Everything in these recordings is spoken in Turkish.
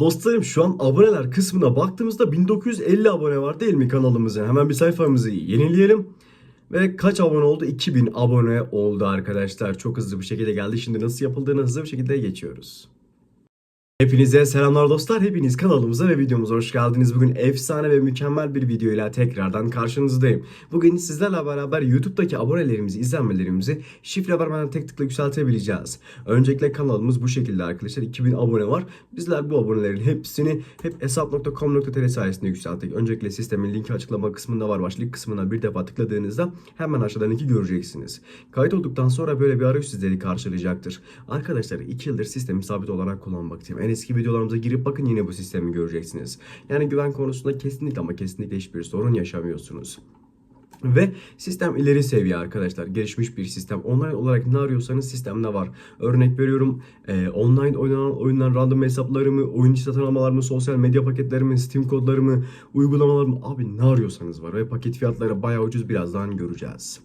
Dostlarım şu an aboneler kısmına baktığımızda 1950 abone var değil mi kanalımızın? Hemen bir sayfamızı yenileyelim. Ve kaç abone oldu? 2000 abone oldu arkadaşlar. Çok hızlı bir şekilde geldi. Şimdi nasıl yapıldığını hızlı bir şekilde geçiyoruz. Hepinize selamlar dostlar. Hepiniz kanalımıza ve videomuza hoş geldiniz. Bugün efsane ve mükemmel bir videoyla tekrardan karşınızdayım. Bugün sizlerle beraber YouTube'daki abonelerimizi, izlenmelerimizi şifre vermeden tek tıkla yükseltebileceğiz. Öncelikle kanalımız bu şekilde arkadaşlar. 2000 abone var. Bizler bu abonelerin hepsini hep hesap.com.tr sayesinde yükselttik. Öncelikle sistemin linki açıklama kısmında var. Başlık kısmına bir defa tıkladığınızda hemen aşağıdan linki göreceksiniz. Kayıt olduktan sonra böyle bir arayüz sizleri karşılayacaktır. Arkadaşlar 2 yıldır sistemi sabit olarak kullanmaktayım. En eski videolarımıza girip bakın yine bu sistemi göreceksiniz. Yani güven konusunda kesinlikle ama kesinlikle hiçbir sorun yaşamıyorsunuz. Ve sistem ileri seviye arkadaşlar. Gelişmiş bir sistem. Online olarak ne arıyorsanız sistemde var. Örnek veriyorum e, online oynanan oyunlar random hesaplarımı, oyuncu satın almalarımı, sosyal medya paketlerimi, Steam kodlarımı, uygulamalarımı abi ne arıyorsanız var. Ve paket fiyatları bayağı ucuz birazdan göreceğiz.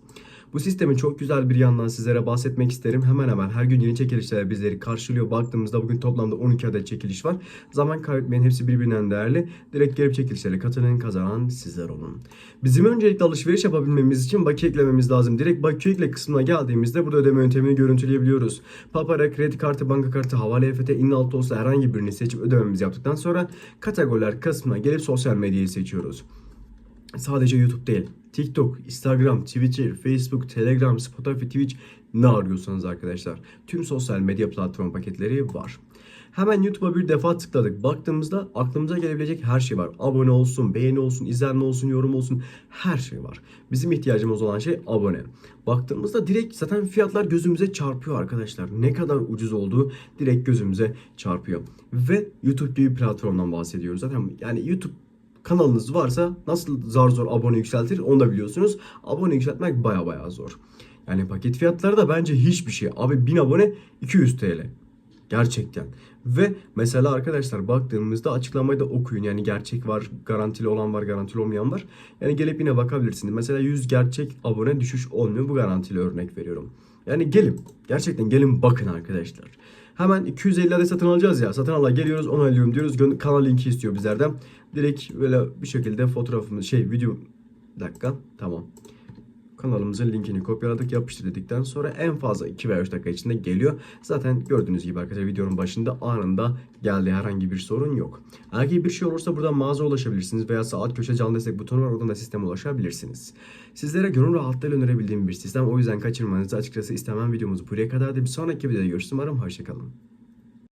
Bu sistemin çok güzel bir yandan sizlere bahsetmek isterim. Hemen hemen her gün yeni çekilişler bizleri karşılıyor. Baktığımızda bugün toplamda 12 adet çekiliş var. Zaman kaybetmeyin hepsi birbirinden değerli. Direkt gelip çekilişlerle katılın kazanan sizler olun. Bizim öncelikle alışveriş yapabilmemiz için bakiye eklememiz lazım. Direkt bakiye ekle kısmına geldiğimizde burada ödeme yöntemini görüntüleyebiliyoruz. Papara, kredi kartı, banka kartı, havale EFT, in olsa herhangi birini seçip ödememizi yaptıktan sonra kategoriler kısmına gelip sosyal medyayı seçiyoruz. Sadece YouTube değil. TikTok, Instagram, Twitter, Facebook, Telegram, Spotify, Twitch ne arıyorsanız arkadaşlar. Tüm sosyal medya platform paketleri var. Hemen YouTube'a bir defa tıkladık. Baktığımızda aklımıza gelebilecek her şey var. Abone olsun, beğeni olsun, izlenme olsun, yorum olsun her şey var. Bizim ihtiyacımız olan şey abone. Baktığımızda direkt zaten fiyatlar gözümüze çarpıyor arkadaşlar. Ne kadar ucuz olduğu direkt gözümüze çarpıyor. Ve YouTube gibi bir platformdan bahsediyoruz. Zaten yani YouTube kanalınız varsa nasıl zar zor abone yükseltir onu da biliyorsunuz. Abone yükseltmek baya baya zor. Yani paket fiyatları da bence hiçbir şey. Abi 1000 abone 200 TL. Gerçekten. Ve mesela arkadaşlar baktığımızda açıklamayı da okuyun. Yani gerçek var, garantili olan var, garantili olmayan var. Yani gelip yine bakabilirsiniz. Mesela 100 gerçek abone düşüş olmuyor. Bu garantili örnek veriyorum. Yani gelin. Gerçekten gelin bakın arkadaşlar. Hemen 250 adet satın alacağız ya. Satın ala geliyoruz onaylıyorum diyoruz. Kanal linki istiyor bizlerden. Direkt böyle bir şekilde fotoğrafımız şey video dakika tamam. Kanalımızın linkini kopyaladık yapıştır dedikten sonra en fazla 2 veya 3 dakika içinde geliyor. Zaten gördüğünüz gibi arkadaşlar videonun başında anında geldi herhangi bir sorun yok. Ki bir şey olursa buradan mağaza ulaşabilirsiniz veya saat köşe canlı destek butonu var oradan da sisteme ulaşabilirsiniz. Sizlere gönül rahatlığıyla önerebildiğim bir sistem o yüzden kaçırmanızı açıkçası istemem videomuz buraya kadar da bir sonraki videoda görüşürüz umarım hoşçakalın.